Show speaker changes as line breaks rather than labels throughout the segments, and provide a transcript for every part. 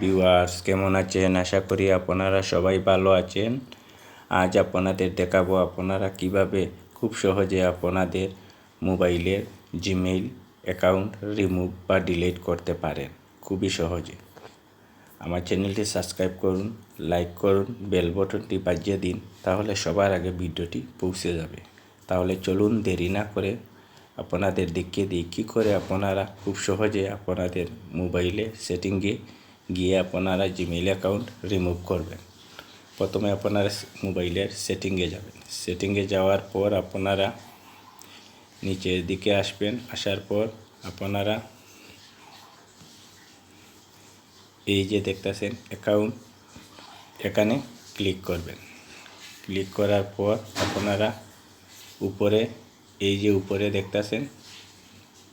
Viewers কেমন আছেন? আশা করি আপনারা সবাই ভালো আছেন। আজ আপনাদের দেখাবো আপনারা কীভাবে খুব সহজে আপনাদের মোবাইলের জিমেইল অ্যাকাউন্ট রিমুভ বা ডিলিট করতে পারেন। খুবই সহজে। আমার চ্যানেলটি সাবস্ক্রাইব করুন লাইক করুন বেল বটনটি বাজিয়ে দিন, তাহলে সবার আগে ভিডিওটি পৌঁছে যাবে। তাহলে চলুন দেরি না করে আপনাদের দেখিয়ে দিই কী করে আপনারা খুব সহজে আপনাদের মোবাইলে সেটিংয়ে গিয়ে আপনারা জিমেইল অ্যাকাউন্ট রিমুভ করবেন। প্রথমে আপনারা মোবাইলের সেটিংয়ে যাবেন। সেটিংয়ে যাওয়ার পর আপনারা নিচের দিকে আসবেন। আসার পর আপনারা এই যে দেখতেছেন অ্যাকাউন্ট এখানে ক্লিক করবেন। ক্লিক করার পর আপনারা উপরে, এই যে উপরে দেখতেছেন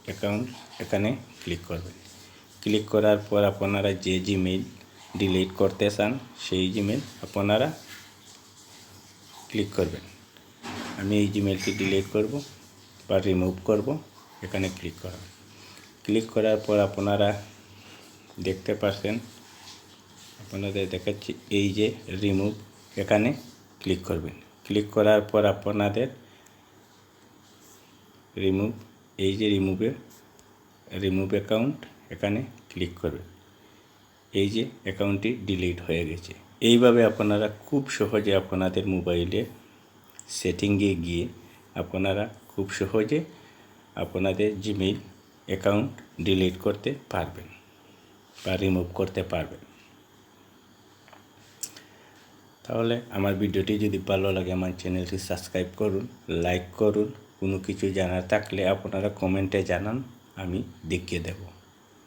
অ্যাকাউন্ট এখানে ক্লিক করবেন। ক্লিক করার পর আপনারা যে জিমেইল ডিলিট করতে চান, সেই জিমেইল আপনারা ক্লিক করবেন। আমি এই জিমেইলটি ডিলিট করব বা রিমুভ করব, এখানে ক্লিক করা ক্লিক করার পর আপনারা দেখতে পাচ্ছেন, আপনাদের দেখাচ্ছি এই যে রিমুভ এখানে ক্লিক করবেন। ক্লিক করার পর আপনাদের রিমুভ এই যে রিমুভের রিমুভ অ্যাকাউন্ট এখানে ক্লিক করবেন এই যে অ্যাকাউন্টটি ডিলিট হয়ে গেছে। এইভাবে আপনারা খুব সহজে আপনাদের মোবাইলে সেটিংয়ে গিয়ে আপনারা খুব সহজে আপনাদের জিমেইল অ্যাকাউন্ট ডিলিট করতে পারবেন বা রিমুভ করতে পারবেন। তাহলে আমার ভিডিওটি যদি ভালো লাগে আমার চ্যানেলটি সাবস্ক্রাইব করুন লাইক করুন। কোনো কিছু জানার থাকলে আপনারা কমেন্টে জানান, আমি দেখিয়ে দেব।